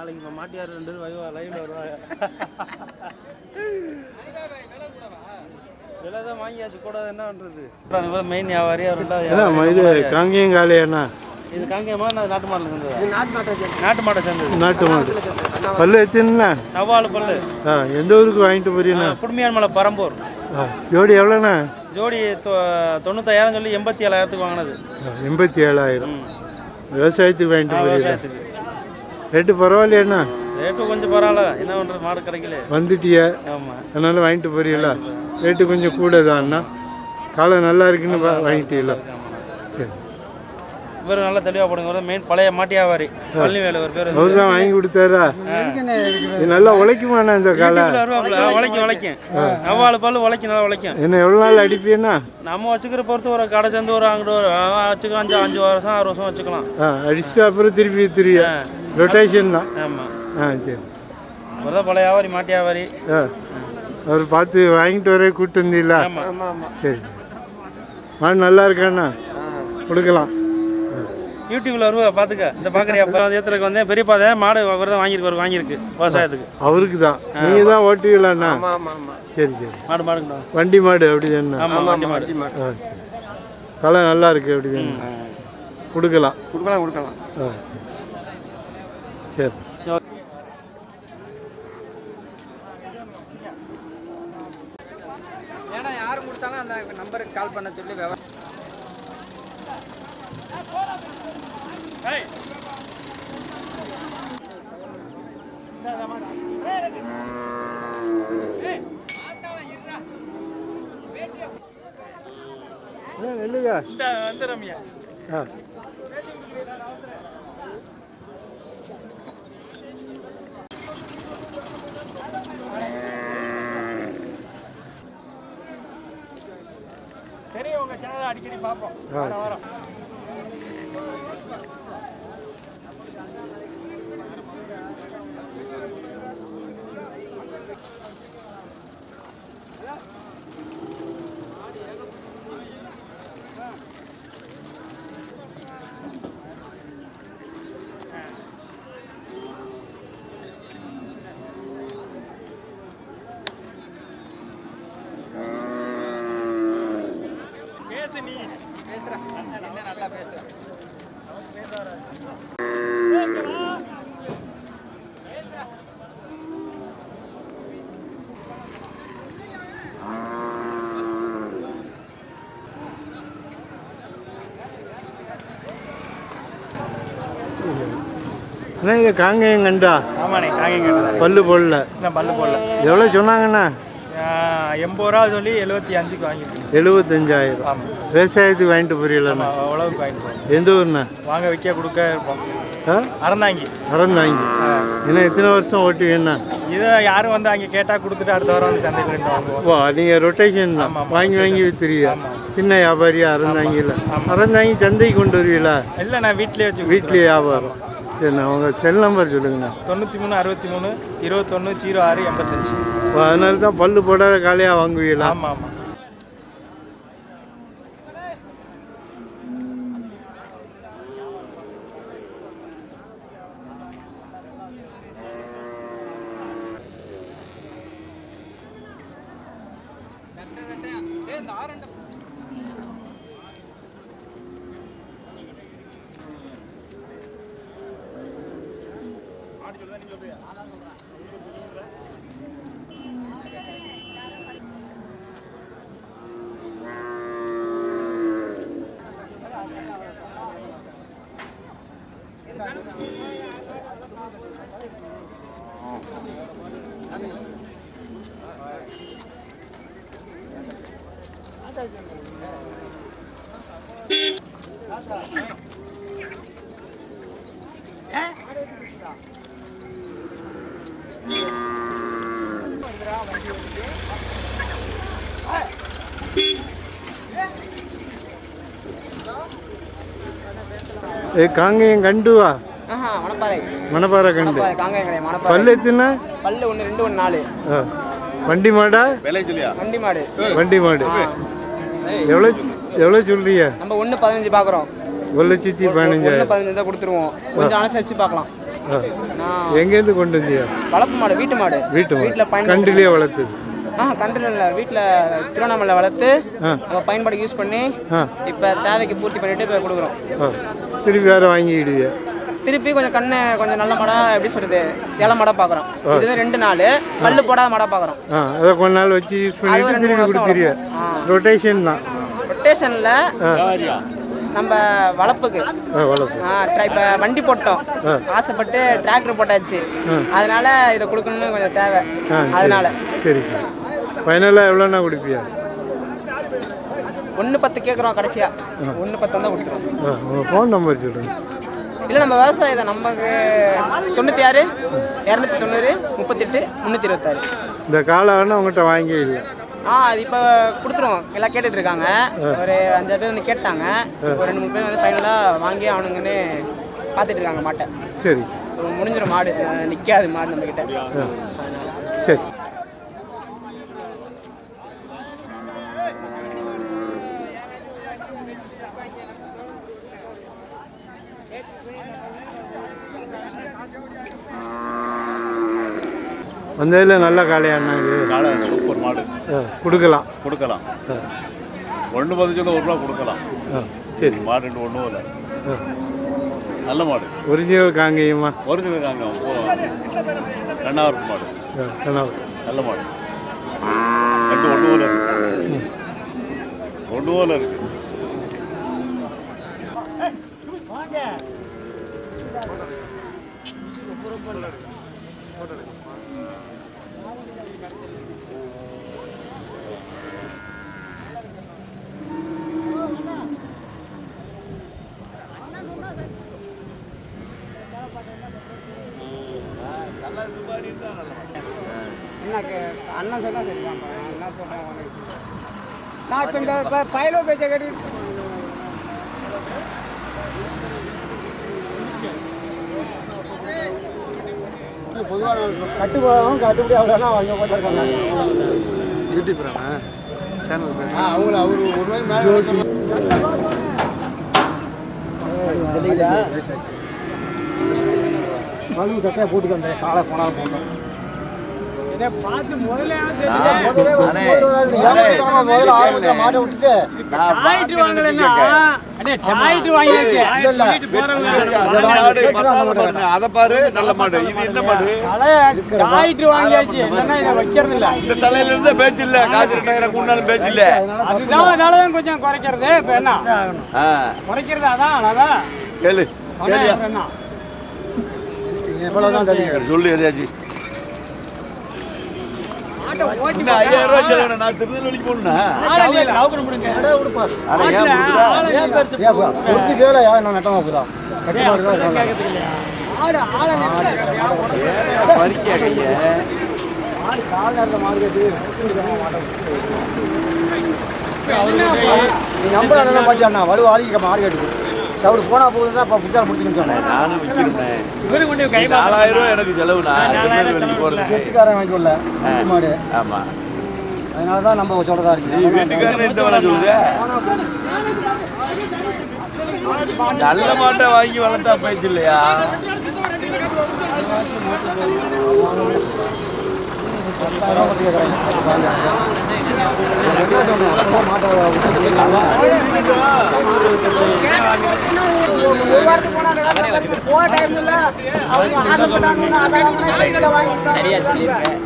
நாளைக்கு இப்போ மாட்டியார் ரெண்டு பேரும் வைவா லைவ்ல வருவாங்க விலை தான் வாங்கியாச்சு கூட என்ன பண்ணுறது மெயின் வியாபாரி அவர் இது காங்கேயம் காளையாண்ணா இது காங்கேயமா நான் நாட்டு மாடல் சேர்ந்தது? நாட்டு மாடை சேர்ந்தது. நாட்டு மாடு. பல்லு எத்தினா நவாலு பல்லு. ஆ எந்த ஊருக்கு வாங்கிட்டு போறீங்கண்ணா குடுமையான் மலை பரம்பூர். ஜோடி எவ்வளோண்ணா? ஜோடி தொ- தொண்ணூத்தாயிரம் சொல்லி எண்பத்தி ஏழாயிரத்துக்கு வாங்கினது. எண்பத்தி ஏழாயிரம். விவசாயத்துக்கு வாங்கிட்டு விவசாயத்துக்கு. ரேட்டு பரவாயில்லையாண்ணா? ரேட்டு கொஞ்சம் பரவாயில்ல. என்ன பண்ணுறது மாடு கிடைக்கல. வந்துட்டிய. ஆமாம் அதனால வாங்கிட்டு போறீங்களா? ரேட்டு கொஞ்சம் கூட தான்ண்ணா காலை நல்லா இருக்குன்னு வாங்கிட்டீங்களா? சரி. இவர் நல்லா தெளிவாக போடுங்க மெயின் பழைய மாட்டு வியாபாரி. பழனி வேலை ஒரு பேர். அவர் தான் வாங்கி கொடுத்தாரா? நல்லா உழைக்குமாண்ணா இந்த காலை? உழைக்கும் உழைக்கும். நவாலு பல்லு உழைக்கும் நல்லா உழைக்கும். என்ன எவ்வளோ நாள் அடிப்பீன்னா நம்ம வச்சுக்கிற பொறுத்து ஒரு கடை சேர்ந்து ஒரு அங்கிட்டு ஒரு ஆ, வச்சுக்கலாம். அஞ்சு அஞ்சு வருஷம் ஆறு வருஷம் வச்சுக்கலாம். ஆ அடிச்சுட்டு அப்புறம் திருப்பி திரிய ரொட்டேஷன் தான். ஆமாம் ஆ சரி. தான் பழைய வியாபாரி மாட்டு வியாபாரி. ஆ. அவர் பார்த்து வாங்கிட்டு வரே கூட்டு வந்தீங்களா? சரி. மாடு நல்லா இருக்காண்ணா? கொடுக்கலாம். யூடியூப்ல வருவா பார்த்துக்க இந்த பார்க்குறியா அப்போ ஏற்றுக்கு வந்தேன். பெரியப்பா தான் மாடு அவர் தான் வாங்கியிருக்கு வாங்கியிருக்கு. விவசாயத்துக்கு. அவருக்கு தான். நீங்கள் தான் ஓட்டுவீங்களாண்ணா? சரி சரி. மாடு மாடுங்கண்ணா. வண்டி மாடு அப்படி தானே ஆமாம் வண்டி மாடு. ஆ சரி. களை நல்லா இருக்கு அப்படி தானே கொடுக்கலாம். கொடுக்கலாம் கொடுக்கலாம். ஆ. சரி. ஏன்னா யார் கொடுத்தாலும் அந்த நம்பருக்கு கால் பண்ண சொல்லி நெல்லுங்க. இந்த வந்து ரம்யா. ஆ சரி உங்க சேனல் அடிக்கடி பார்ப்போம் ஆ, வாரம் வாரம் பேசு நீ பேசுறேன் என்ன நல்லா பேசுறேன் அண்ணா இது காங்கேயம் கண்டா ஆமாண்ணே காங்கிங்க பல்லு போடல. இன்னும் பல்லு போடல. எவ்வளோ சொன்னாங்கண்ணா? எண்பது ரூபா சொல்லி எழுபத்தி அஞ்சுக்கு வாங்கிருக்கேன் எழுபத்தஞ்சாயிரம் ஆமாம். விவசாயத்துக்கு வாங்கிட்டு போறீங்களாண்ணா அவ்வளவுக்கு வாங்கிட்டு எந்த ஊர்ண்ணா? வாங்க விற்க கொடுக்க இருப்போம். அறந்தாங்கி. அறந்தாங்கி. இன்னும் எத்தனை வருஷம் ஓட்டுவீங்கண்ணா. இதை யாரும் வந்து அங்கே கேட்டால் கொடுத்துட்டு அடுத்த வாரம் வந்து சந்தைக்கு ரெண்டு வாங்குவோம் ஓ நீங்கள் ரொட்டேஷன் தான். வாங்கி வாங்கி ஆமா. சின்ன வியாபாரியா அறந்தாங்கில அறந்தாங்கி சந்தைக்கு கொண்டு வருவீங்களா? இல்லை நான் வீட்டிலே வச்சு வீட்லேயே வியாபாரம். சரிண்ணா உங்கள் செல் நம்பர் சொல்லுங்கண்ணா. தொண்ணூற்றி மூணு அறுபத்தி மூணு இருபத்தொன்று ஜீரோ ஆறு எண்பத்தஞ்சு. அதனால தான் பல்லு போடாத காலையாக வாங்குவீங்களா? ஆமாம் ஆமாம் え？ஏ காங்கேயம் கண்டுவா மணப்பாறை. மணப்பாறை கண்டு. காங்காயம் கிடையாது மணப்பாறை. பல்லு எத்துனா? பல்லு ஒன்று ரெண்டு ஒன்று நாலு. வண்டி மாடா? வண்டி மாடு. வண்டி மாடு. எவ்வளோ எவ்வளோ சொல்றிய? நம்ம ஒன்று பதினஞ்சு பார்க்குறோம் ஒரு லட்சத்தி ஒன்று பதினஞ்சு தான் கொடுத்துருவோம். கொஞ்சம் அனுசரிச்சு பார்க்கலாம். நான் எங்கேருந்து கொண்டு வந்தியா? வளர்ப்பு மாடு வீட்டு மாடு. வீட்டு வீட்டில் கண்டிலேயே வளர்த்தது ஆ கண்டில் இல்லை வீட்டில் திருவண்ணாமலை வளர்த்து ஆ. நம்ம பயன்பாடு யூஸ் பண்ணி ஆ. இப்போ தேவைக்கு பூர்த்தி பண்ணிட்டு இப்போ கொடுக்குறோம். ஆ. திருப்பி வேற வாங்கிடுவிய திருப்பி கொஞ்சம் கண்ணு கொஞ்சம் நல்ல மாடா எப்படி சொல்றது இலை மாடா பார்க்குறோம். இதுவே ரெண்டு நாள். பல்லு போடாத மாடா பார்க்குறோம். ஆ அதை கொஞ்ச நாள் வச்சு யூஸ். ஆ. ரொட்டேஷன் தான். ரொட்டேஷனில் ஆ. நம்ம வளர்ப்புக்கு இப்போ வண்டி போட்டோம். ஆசைப்பட்டு டிராக்டர் போட்டாச்சு. அதனால இதை கொடுக்கணும்னு கொஞ்சம் தேவை. அதனால. சரி ஃபைனலாக எவ்வளோண்ணா கொடுப்பியா? ஒன்று பத்து கேட்குறோம் கடைசியா. ஒன்று பத்து வந்தால் கொடுத்துருவோம். ஃபோன் நம்பர் சொல்லுங்கள் இல்லை நம்ம விவசாயி தான். நமக்கு தொண்ணூற்றி ஆறு இரநூத்தி தொண்ணூறு முப்பத்தெட்டு முந்நூற்றி இருபத்தாறு. இந்த காலை வேணா உங்கள்கிட்ட வாங்கி இல்லை ஆ அது இப்போ கொடுத்துருவோம். எல்லாம் கேட்டுட்டு இருக்காங்க ஒரு அஞ்சாறு பேர் வந்து கேட்டாங்க. ஒரு ரெண்டு மூணு பேர் வந்து ஃபைனலாக வாங்கி அவனுங்கன்னு பார்த்துட்டு இருக்காங்க மாட்டை. சரி. முடிஞ்சிடும் மாடு. அஹ் நிக்காது மாடு நம்ம கிட்ட சரி வந்ததில் நல்ல காளையாண்ணா இது. காலை சூப்பர் மாடு. கொடுக்கலாம். கொடுக்கலாம். ஒன்று பதினஞ்சு ஒரு ரூபா கொடுக்கலாம். ஆ சரி. மாடு ரெண்டு ஒன்றும் இல்லை. நல்ல மாடு. ஒரிஜினல் காங்கேயம்மா. ஒரிஜினல் காங்க ரெண்டாவது மாடு. கனவு நல்ல மாடு. ரெண்டு ஒன்று போல இருக்கு. ஒன்று போல இருக்கு அண்ணன் சொன்னா தெரியும் என்ன சொல்றேன் நான் இப்போ இந்த பயலோ பேச்சை கேட்டு கட்டு போகிறவங்க கட்டுப்படி அவ்வளோனா அவங்க போட்டிருக்காங்க. யூடியூப் சேனல் பேர் அவங்கள அவர் ஒரு ரூபாய் மேலே சொல்லிங்களா மணி தட்டையை போட்டுக்க அந்த காலை போனாலும் போட்டோம் அதை பாரு நல்ல மாடு. இது என்ன மாடு? இந்த தலையில இருந்து பேச்சு இல்ல. காய்ச்சி ரெண்டாயிரம் பேச்சு இல்ல. அதனாலதான் கொஞ்சம் குறைக்கிறது. இப்ப என்ன? ஆ, குறைக்கிறது அதான் அதான் கேளு. என்ன சொல்லு எதையாச்சும் இந்த ஐயாயிரம் ரூபாய் செலவு. நான் திருநெல்வேலிக்கு போகணும்னா ஆளை இல்ல. பறிக்கா கைய நீ நம்பர் அண்ணன் பாட்டியா வலு மாடு சவுடு போனா போகுது தான் இப்போ புத்தகம் முடிச்சுன்னு சொன்னேன் நானும் விற்கிறேன் இவரு கொண்டு போய் கை நாலாயிரம் ரூபாய் எனக்கு செலவுனா செட்டுக்காரன் வாங்கி வீட்டு மாடு. ஆமா. அதனால தான் நம்ம சொல்றதா இருக்கு. வீட்டுக்காரன் எந்த வேலை சொல்லுது. நல்ல மாட்டை வாங்கி வளர்த்தா பேச்சு இல்லையா?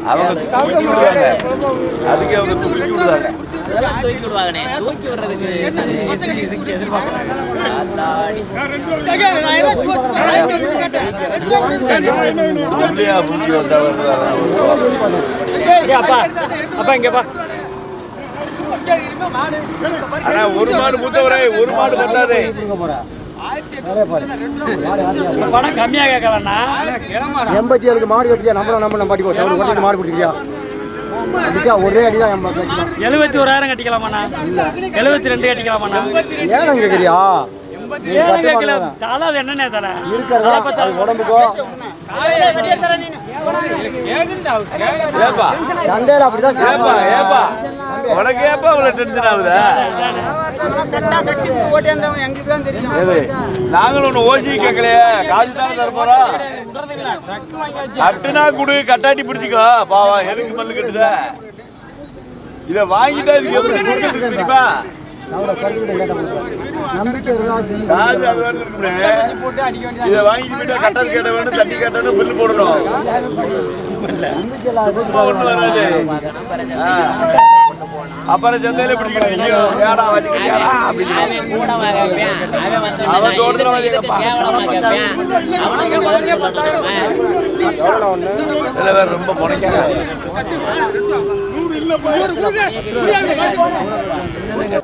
அவங்க அதுக்கு அவங்க தூக்கி விடுறாங்க தூக்கி விடுவாங்கண்ணே தூக்கி விடுறதுக்கு ஆனா ஒரு மாடு மூத்தவரே ஒரு மாடு பத்தாதே கம்மியாக எண்பத்தி ஏழுக்கு மாடு கட்டியா நம்மளும் நம்ம நம்ம பாட்டி போ சவுடு கொட்டிட்டு மாடு கொடுத்துருக்கியா அதுக்கா ஒரே அடி தான் எண்பது வச்சுக்கலாம் எழுபத்தி ஓராயிரம் கட்டிக்கலாமாண்ணா? எழுபத்தி ரெண்டு கட்டிக்கலாமாண்ணா? ஏன் கேட்குறியா ஏன் கேட்கல தலை அது என்னண்ணே தலை? இருக்கிறதா? உடம்புக்கோ? சண்டையில் அப்படிதான் ஏப்பா ஏப்பா. உனக்கு ஏப்பா இவ்வளவு டென்ஷன் ஆகுதா? நாங்களும் ஒன்று ஓசி கேட்கலையே காசு தானே தர போறோம்? கட்டுனா குடு கட்டாட்டி பிடிச்சிக்கோ. பாவம் எதுக்கு மல்லு கட்டுத? இதை வாங்கிட்டா இதுக்கு எப்படி வந்து இருக்குமே. இதை வாங்கிட்டு போயிட்டு கட்டாது கேட்ட வேணும் தட்டி கேட்டணும் பில்லு போடணும். வராது. ஆ. அப்புறம் சந்தையில பிடிக்கணும் ஐயோ ஏடா அப்படின்னு அவன் அவன் வந்து அவன்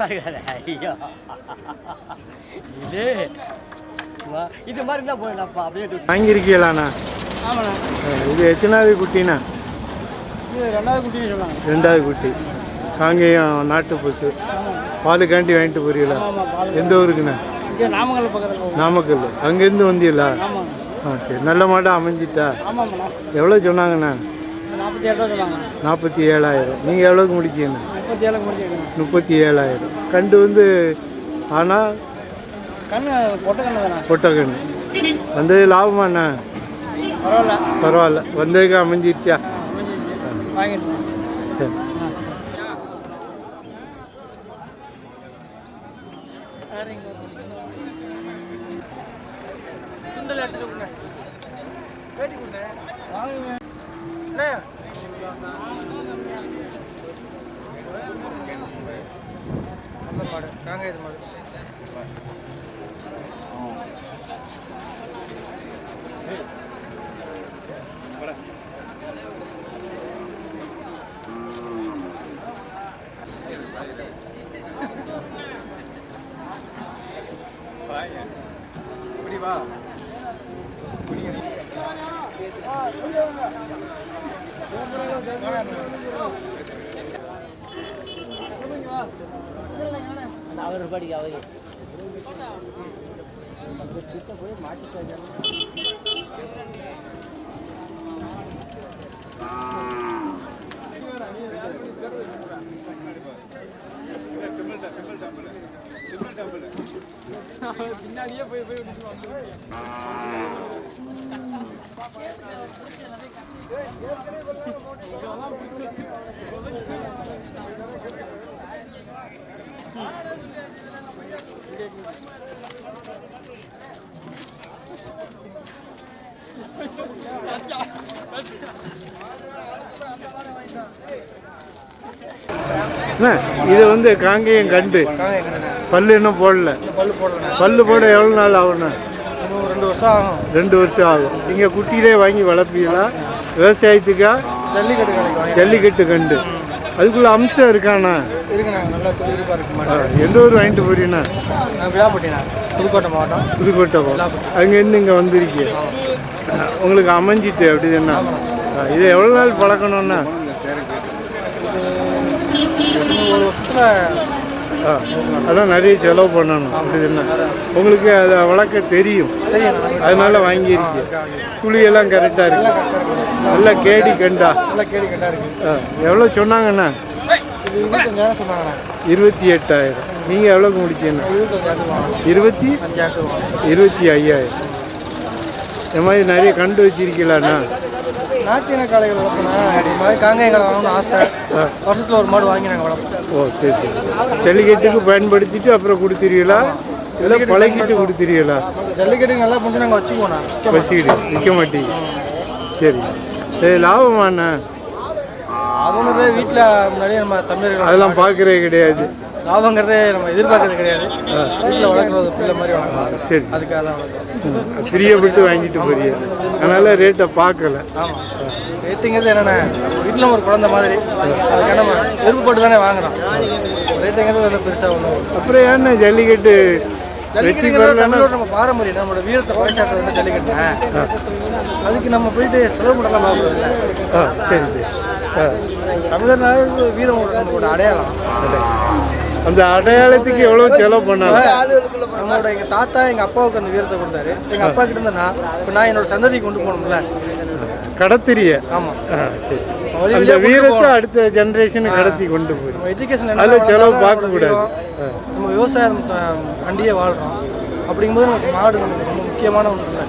வரீங்க இது இது மாதிரி தான் போயிடலாம்ப்பா அப்படியே வாங்கியிருக்கீங்களாண்ணா? ஆமாண்ணா. இது எத்தனாவது குட்டிண்ணா? இது ரெண்டாவது குட்டின்னு சொன்னாங்க. ரெண்டாவது குட்டி. காங்கேயம் நாட்டு பூத்து பாலுக்காண்டி வாங்கிட்டு போறீங்களா? எந்த ஊருக்குண்ணா? நாமக்கல் பக்கத்தில் நாமக்கல் அங்கேருந்து வந்தீங்களா? ஆ சரி நல்ல மாடாக அமைஞ்சிட்டா. எவ்வளோ சொன்னாங்கண்ணா? நாற்பத்தி ஏழு ரூபா சொன்னாங்க நாற்பத்தி ஏழாயிரம் நீங்கள் எவ்வளோக்கு முடிச்சீங்கண்ணா முப்பத்தி ஏழுக்கு முடிச்சிருக்கேன். முப்பத்தி ஏழாயிரம் கண்டு வந்து ஆனால் கண்ணு பொட்டை கண்ணு தானே? பொட்டை கண்ணு. வந்தது லாபமாண்ணா பரவாயில்ல. பரவாயில்ல. வந்ததுக்கு அமைஞ்சிருச்சா? வாங்கிட்டு சரி. அவர் படிக்க அவரு அண்ணா, இது வந்து காங்கேயம் கண்டு. பல்லு இன்னும் போடல. பல்லு போட எவ்வளோ நாள் ஆகுண்ணா ரெண்டு வருஷம் ஆகும். ரெண்டு வருஷம் ஆகும் நீங்கள் குட்டியிலே வாங்கி வளர்ப்பீங்களா? விவசாயத்துக்கா? ஜல்லிக்கட்டு ஜல்லிக்கட்டு கண்டு அதுக்குள்ள அம்சம் இருக்காண்ணா நல்லா இருக்கு எந்த ஊர் வாங்கிட்டு போறீங்கண்ணா? நான் புதுக்கோட்டை மாவட்டம். புதுக்கோட்டை பக்கம். அங்கேருந்து இங்கே வந்திருக்கீங்க. உங்களுக்கு அமைஞ்சிட்டு அப்படி தானே இது எவ்வளோ நாள் பழக்கணும்ண்ணா? ஒரு வருஷத்தில் அதான் நிறைய செலவு பண்ணணும். அப்படி தானே உங்களுக்கு அதை வளர்க்க தெரியும். அதனால வாங்கியிருக்கீங்க. புளியெல்லாம் கரெக்டாக இருக்கு. நல்லா கேடி கண்டா. நல்லா கேடி கட்டா இருக்கு. எவ்வளோ சொன்னாங்கண்ணா? இருபத்தி எட்டாயிரம். நீங்கள் எவ்வளோக்கு முடிச்சீங்கண்ணா இருபத்தி இருபத்தி ஐயாயிரம். இந்த மாதிரி நிறைய கண்டு வச்சிருக்கீங்களாண்ணா? நாட்டின காளைகள் இது மாதிரி வாங்கணும்னு ஆசை. வருஷத்தில் ஒரு மாடு வாங்கி நாங்கள் வளர்ப்போம் ஓ சரி சரி. ஜல்லிக்கட்டுக்கு பயன்படுத்திட்டு அப்புறம் கொடுத்துருவீங்களா இல்லை பழகிட்டு கொடுத்துருவீங்களா ஜல்லிக்கட்டுக்கு நல்லா பண்ணி நாங்கள் வச்சுக்குவோண்ணா. வச்சுக்கிட்டு விற்க மாட்டீங்க. சரி. சரி லாபமாண்ணா அவங்கிறதே வீட்டில் முன்னாடியே நம்ம தமிழர்கள் அதெல்லாம் பார்க்குறே கிடையாது. லாபங்கிறதே நம்ம எதிர்பார்க்கறது கிடையாது. வீட்டில் வளர்க்குறது பிள்ளை மாதிரி வளர்க்கலாம். சரி. அதுக்காக தான். பிரியப்பட்டு வாங்கிட்டு போறீங்க அதனால ரேட்டை பார்க்கல. ஆமாம் ரேட்டுங்கிறது என்னென்ன? வீட்டில் ஒரு குழந்தை மாதிரி. அதுக்காக நம்ம விருப்பப்பட்டு தானே வாங்குறோம். ரேட்டுங்கிறது ஒன்றும் பெருசாக ஒன்றும் அப்புறம் ஏன்னா ஜல்லிக்கட்டு வெற்றி நம்ம பாரம்பரியம். நம்மளோட வீரத்தை பறைச்சாட்டுறது வந்து ஜல்லிக்கட்டு அதுக்கு நம்ம போயிட்டு செலவு பண்ணலாம் பார்க்குறது ஆ சரி சரி. தமிழர்னால வீரம் நம்மளோட அடையாளம். அந்த அடையாளத்துக்கு எவ்வளோ செலவு பண்ணாங்க? நம்மளோட எங்கள் தாத்தா எங்கள் அப்பாவுக்கு அந்த வீரத்தை கொடுத்தாரு. எங்கள் அப்பா கிட்ட இருந்து நான் இப்போ நான் என்னோட சந்ததிக்கு கொண்டு போகணும்ல. கடத்திரிய. ஆமாம் ஆ சரி. அந்த வீரத்தை. அடுத்த ஜெனரேஷனுக்கு கடத்தி கொண்டு போய் எஜுகேஷன் அதுல செலவு பார்க்கக்கூடாது. நம்ம விவசாயம் அண்டியே வாழ்கிறோம் அப்படிங்கும்போது நமக்கு மாடு நமக்கு ரொம்ப முக்கியமான ஒன்று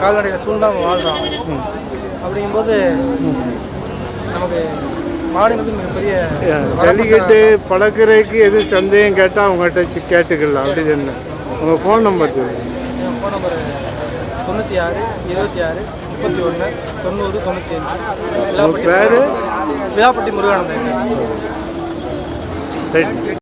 கால்நடையில் சூழ்ந்தா நம்ம வாழ்கிறோம் அப்படிங்கும்போது நமக்கு மாடுங்கிறது மிகப்பெரிய. ஜல்லிக்கட்டு பழக்கிறதுக்கு எது சந்தேகம் கேட்டால் அவங்ககிட்ட கேட்டுக்கலாம். அப்படி தானே. உங்கள் ஃபோன் நம்பர் சொல்லுங்கள் ஃபோன் நம்பர் தொண்ணூற்றி ஆறு இருபத்தி ஆறு முப்பத்தி ஒன்று தொண்ணூறு தொண்ணூற்றி அஞ்சு பேர்? விழாப்பட்டி முருகானந்தன். ரைட்